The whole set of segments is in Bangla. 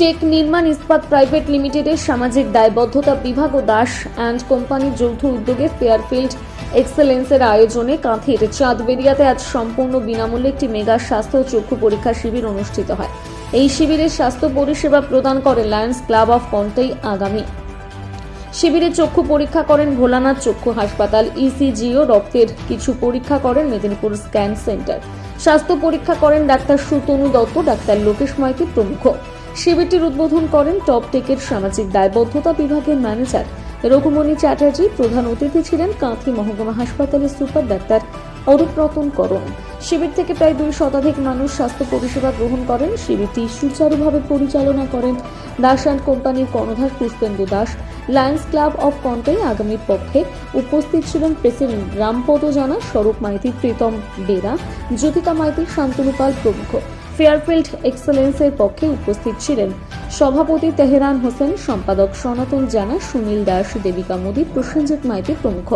টেক নির্মাণ ইস্পাত প্রাইভেট লিমিটেডের সামাজিক দায়বদ্ধতা বিভাগ ও দাস অ্যান্ড কোম্পানির যৌথ উদ্যোগে ফেয়ারফিল্ড এক্সেলেন্সের আয়োজনে কাঁথির চাঁদবেরিয়াতে আজ সম্পূর্ণ বিনামূল্যে একটি মেগা স্বাস্থ্য চক্ষু পরীক্ষা শিবির অনুষ্ঠিত হয়। এই শিবিরে স্বাস্থ্য পরিষেবা প্রদান করে লায়ন্স ক্লাব অফ কন্টেই আগামী। শিবিরে চক্ষু পরীক্ষা করেন ভোলানাথ চক্ষু হাসপাতাল ইসিজি ও রক্তের কিছু পরীক্ষা করেন মেদিনীপুর স্ক্যান সেন্টার। স্বাস্থ্য পরীক্ষা করেন ডাক্তার সুতনু দত্ত, ডাক্তার লোকেশ মাইতি প্রমুখ। শিবিরটির উদ্বোধন করেন টপটেকের সামাজিক দায়বদ্ধতা বিভাগের ম্যানেজার রঘুমণি চ্যাটার্জি। প্রধান অতিথি ছিলেন কাঁথি মহকুমা হাসপাতালের সুপার ডাক্তার অরূপ রতন করণ। শিবির থেকে প্রায় দুই শতাধিক মানুষ স্বাস্থ্য পরিষেবা গ্রহণ করেন। শিবিরটি সুচারুভাবে পরিচালনা করেন দাস অ্যান্ড কোম্পানির কর্ণধার Pushpendu Das. Lions club of Contai আগামীর পক্ষে উপস্থিত ছিলেন প্রেসিডেন্ট রামপদ জানা, স্বরূপ মাইতি, প্রীতম বেরা, জ্যোতিকা মাইতি, শান্তনু পাল প্রমুখ। ফেয়ারফিল্ড এক্সেলেন্সের পক্ষে উপস্থিত ছিলেন। সভাপতি তেহরান হোসেন, সম্পাদক সনাতন জানা, সুনীল দাস, দেবিকা মোদী, প্রসেনজিৎ মাইতি প্রমুখ।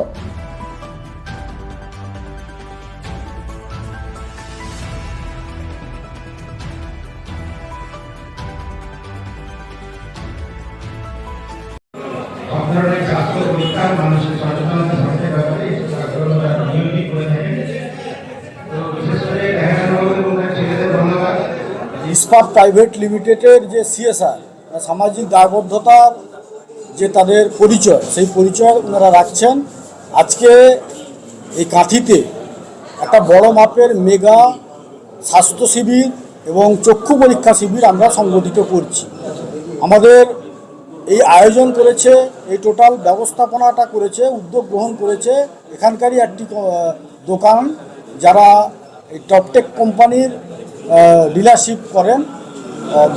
ধরনের স্বাস্থ্য পরীক্ষা মানুষের সচেতনতা স্বাস্থ্যের ব্যাপারে আগ্রহতা নিয়োগই করে থাকেন তো বিশেষ করে দেখানো এবং তার ছেলেদের ধন্যবাদ ইস্পাত প্রাইভেট লিমিটেডের যে সিএসআর সামাজিক দায়বদ্ধতার যে তাদের পরিচয়, সেই পরিচয় ওনারা রাখছেন। আজকে এই কাঁথিতে একটা বড় মাপের মেগা স্বাস্থ্য শিবির এবং চক্ষু পরীক্ষা শিবির আমরা সংগঠিত করছি। আমাদের এই আয়োজন করেছে, এই টোটাল ব্যবস্থাপনাটা করেছে, উদ্যোগ গ্রহণ করেছে এখানকারই একটি দোকান যারা এই টপটেক কোম্পানির ডিলারশিপ করেন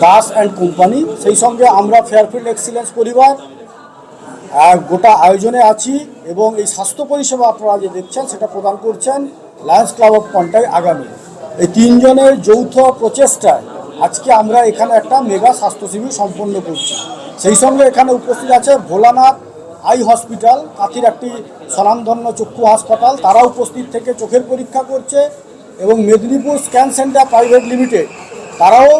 দাস অ্যান্ড কোম্পানি সেই সঙ্গে আমরা ফেয়ারফিল্ড এক্সিলেন্স পরিবার আর গোটা আয়োজনে আছি এবং এই স্বাস্থ্য পরিষেবা আপনারা যে দেখছেন, সেটা প্রদান করছেন লায়ন্স ক্লাব অফ কন্টাই আগামী। এই তিনজনের যৌথ প্রচেষ্টায় আজকে আমরা এখানে একটা মেগা স্বাস্থ্য শিবির সম্পন্ন করছি। সেই সঙ্গে এখানে উপস্থিত আছে ভোলানাথ আই হসপিটাল, কাঁথির একটি স্বনামধন্য চক্ষু হাসপাতাল। তারা উপস্থিত থেকে চোখের পরীক্ষা করছে। এবং Medinipur scan centre private limited, তারাও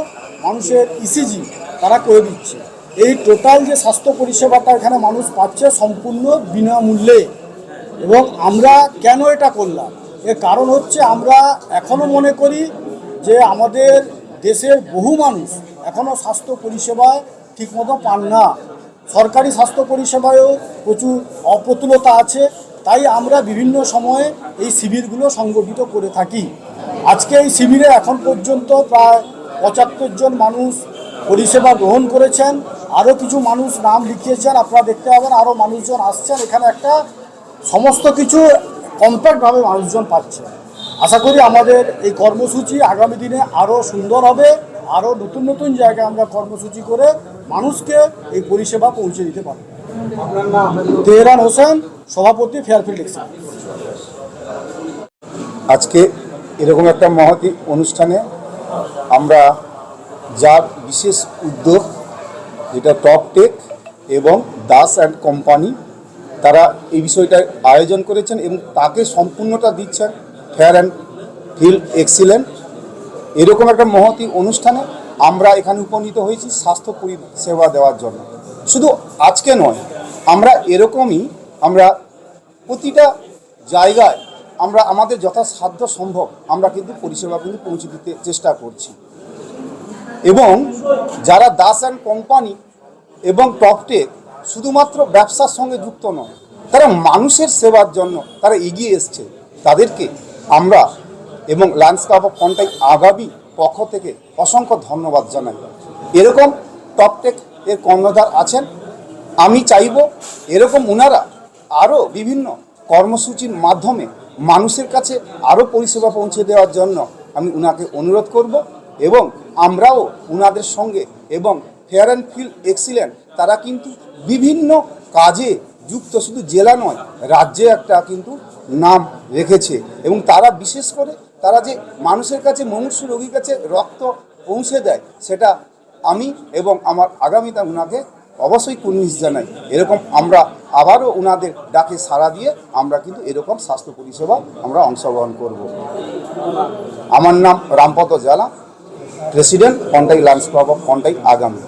মানুষের ইসিজি তারা করে দিচ্ছে। এই টোটাল যে স্বাস্থ্য পরিষেবাটা এখানে মানুষ পাচ্ছে সম্পূর্ণ বিনামূল্যে। এবং আমরা কেন এটা করলাম? এর কারণ হচ্ছে আমরা এখনও মনে করি যে আমাদের দেশের বহু মানুষ এখনও স্বাস্থ্য পরিষেবা ঠিকমতো পান না। সরকারি স্বাস্থ্য পরিষেবায়ও প্রচুর অপ্রতুলতা আছে। তাই আমরা বিভিন্ন সময়ে এই শিবিরগুলো সংগঠিত করে থাকি। আজকে এই শিবিরে এখন পর্যন্ত প্রায় পঁচাত্তর জন মানুষ পরিষেবা গ্রহণ করেছেন। আরও কিছু মানুষ নাম লিখিয়েছেন, আপনারা দেখতে পাবেন আরও মানুষজন আসছেন। এখানে একটা সমস্ত কিছু কম্প্যাক্টভাবে মানুষজন পাচ্ছে। আশা করি আমাদের এই কর্মসূচি আগামী দিনে আরও সুন্দর হবে। আরও নতুন নতুন জায়গায় আমরা কর্মসূচি করে মানুষকে এই পরিষেবা পৌঁছে দিতে পারব। তেহরান হোসেন, সভাপতি ফেয়ারফিল্ড আজকে এরকম একটা মহতি অনুষ্ঠানে আমরা যার বিশেষ উদ্যোগ, যেটা টপ টেক এবং দাস অ্যান্ড কোম্পানি, তারা এই বিষয়টা আয়োজন করেছেন এবং তাকে সম্পূর্ণটা দিচ্ছেন ফেয়ার অ্যান্ড ফিল এক্সিলেন্ট এরকম একটা মহতি অনুষ্ঠানে আমরা এখানে উপনীত হয়েছি স্বাস্থ্য পরিষেবা দেওয়ার জন্য। শুধু আজকে নয়, আমরা এরকমই আমরা প্রতিটা জায়গায় আমরা আমাদের যথাসাধ্য সম্ভব আমরা কিন্তু পরিষেবা কিন্তু পৌঁছে দিতে চেষ্টা করছি। এবং যারা দাস অ্যান্ড কোম্পানি এবং টপটেক শুধুমাত্র ব্যবসার সঙ্গে যুক্ত নয়, তারা মানুষের সেবার জন্য তারা এগিয়ে এসছে। তাদেরকে আমরা এবং লান্স ক্লাব অফ কন্টাই আগামী পক্ষ থেকে অসংখ্য ধন্যবাদ জানাই। এরকম টপটেক এর কর্ণধার আছেন। আমি চাইব এরকম ওনারা আরও বিভিন্ন কর্মসূচির মাধ্যমে মানুষের কাছে আরও পরিষেবা পৌঁছে দেওয়ার জন্য আমি ওনাকে অনুরোধ করব এবং আমরাও ওনাদের সঙ্গে এবং ফেয়ার অ্যান্ড ফিল এক্সিলেন্ট তারা কিন্তু বিভিন্ন কাজে যুক্ত, শুধু জেলা নয়, রাজ্যে একটা কিন্তু নাম রেখেছে এবং তারা বিশেষ করে তারা যে মানুষের কাছে মুমূর্ষু রোগীর কাছে রক্ত পৌঁছে দেয়, সেটা আমি এবং আমার আগামীতে ওনাকে অবশ্যই কুর্নিশ জানাই। এরকম আমরা আবারও ওনাদের ডাকে সাড়া দিয়ে আমরা কিন্তু এরকম স্বাস্থ্য পরিষেবা আমরা অংশগ্রহণ করব। আমার নাম Rampada Jala president Contai Lions club of Contai আগামী।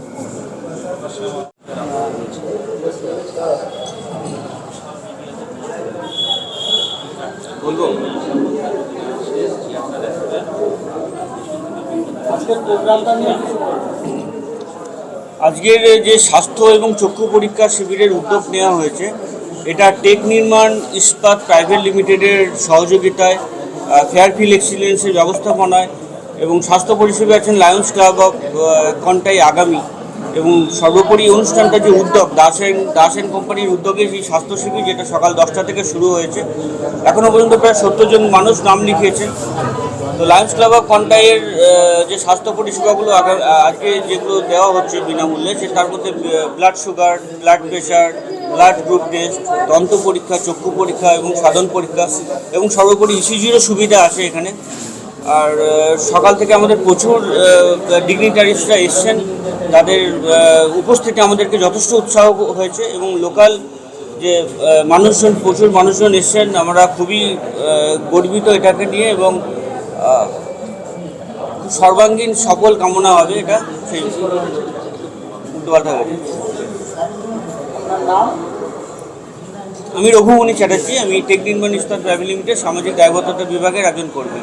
বলব আজকের যে স্বাস্থ্য এবং চক্ষু পরীক্ষা শিবিরের উদ্যোগ নেওয়া হয়েছে, এটা টেক নির্মাণ ইস্পাত প্রাইভেট লিমিটেডের সহযোগিতায় ফেয়ারফিল এক্সিলেন্সের ব্যবস্থাপনায় এবং স্বাস্থ্য পরিষেবা আছেন লায়ন্স ক্লাব অফ কন্টাই আগামী এবং সর্বোপরি অনুষ্ঠানটা যে উদ্যোগ দাস অ্যান্ড দাস অ্যান্ড কোম্পানির উদ্যোগে সেই স্বাস্থ্য শিবির যেটা সকাল দশটা থেকে শুরু হয়েছে এখনও পর্যন্ত প্রায় সত্তর জন মানুষ নাম লিখিয়েছেন তো লায়ন্স ক্লাব অফ কন্টাইয়ের যে স্বাস্থ্য পরিষেবাগুলো আজকে যেগুলো দেওয়া হচ্ছে বিনামূল্যে, সে তার মধ্যে blood sugar blood pressure blood group test দন্ত পরীক্ষা, চক্ষু পরীক্ষা এবং সাধন পরীক্ষা এবং সর্বোপরি ইসিজিরও সুবিধা আছে এখানে। আর সকাল থেকে আমাদের প্রচুর ডিগনিটারিসরা এসছেন। তাদের উপস্থিতি আমাদেরকে যথেষ্ট উৎসাহ হয়েছে এবং লোকাল যে মানুষজন, প্রচুর মানুষজন এসছেন। আমরা খুবই গর্বিত এটাকে নিয়ে এবং সর্বাঙ্গীন সফল কামনা হবে এটা। সেই আমি রঘুমণি চ্যাটার্জি, আমি টেক নির্মাণ ইস্তার প্রাইভেট লিমিটেড, সামাজিক দায়বদ্ধতা বিভাগের একজন কর্মী।